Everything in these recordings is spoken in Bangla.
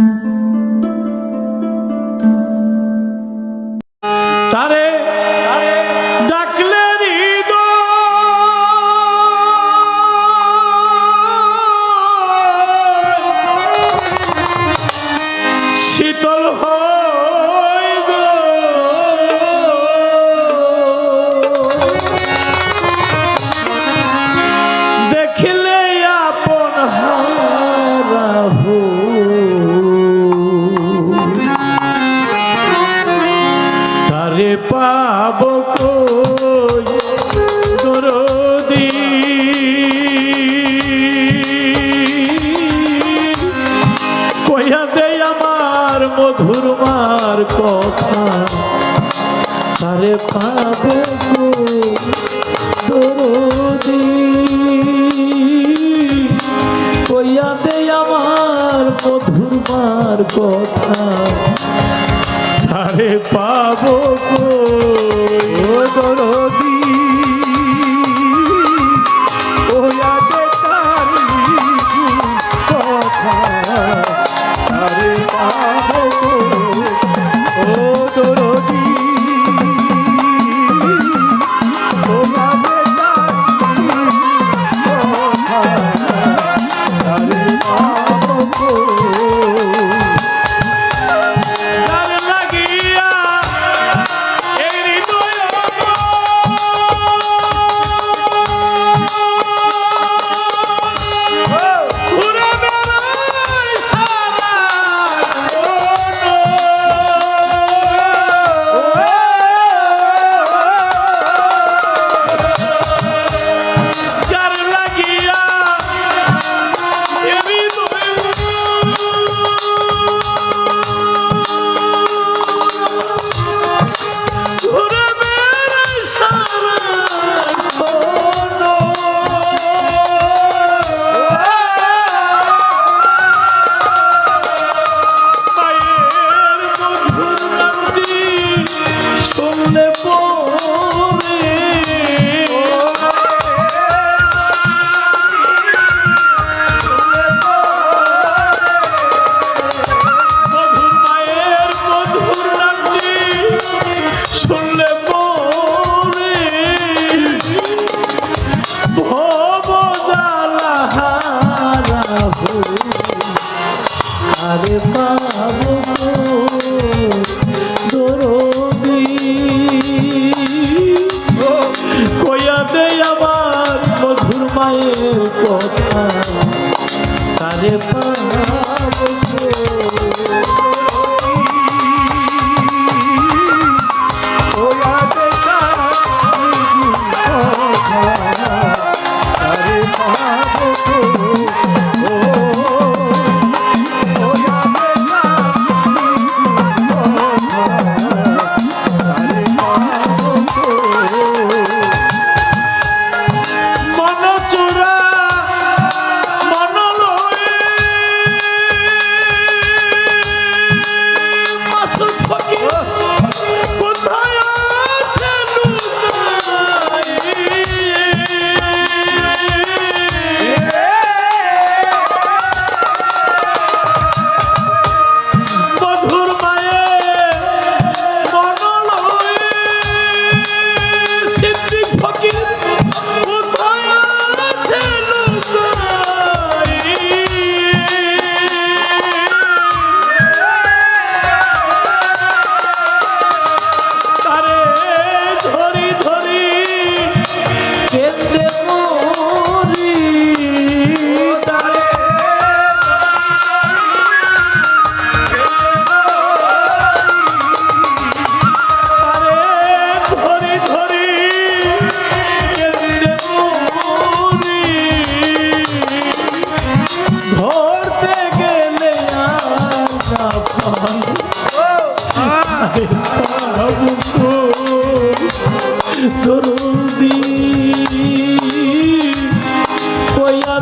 Mm-hmm. পাব দরদি? কইয়া দে আমার মধুর মার কথা। তারে পাব দরদি? কইয়া দে কথা। তারে dia to live.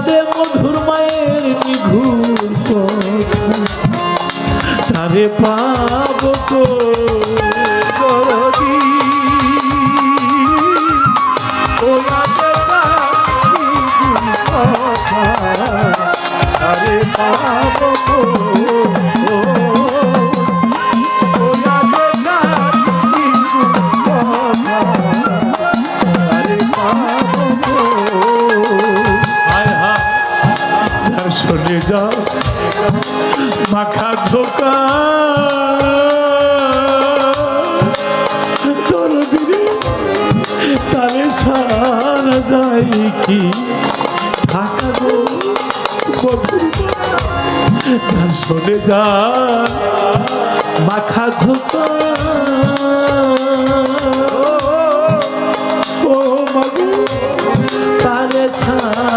কাঁদে মধুর মায়ের নিঘুর তারে পাব করবি আরে পাব মাখা ঝোকা তোর দিনে তারে সারা যায় কি থাকা গো শোনে যা মাখা ঝোকা ও মাগো তারে ছাড়া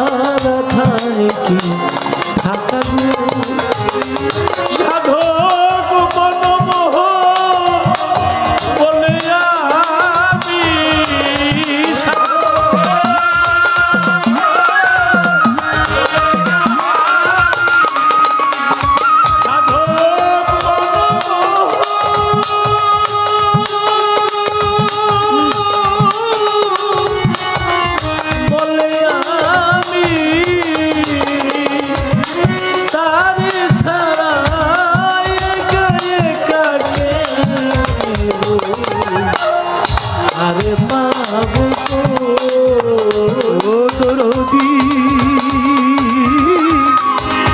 আরে পাবো দরদি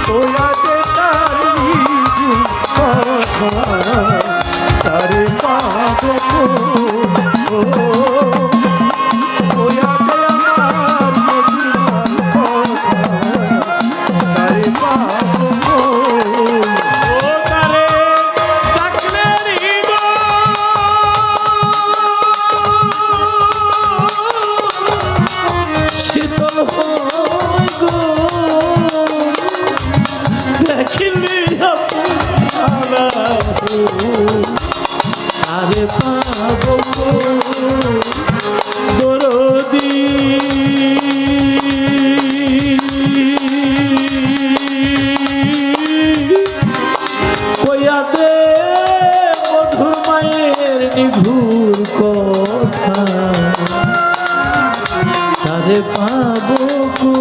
ওয়াতে তারি কথা তারে পাবো ও কাঁদে মধুর মায়ের নিভুর কথা। তারে পাবো কো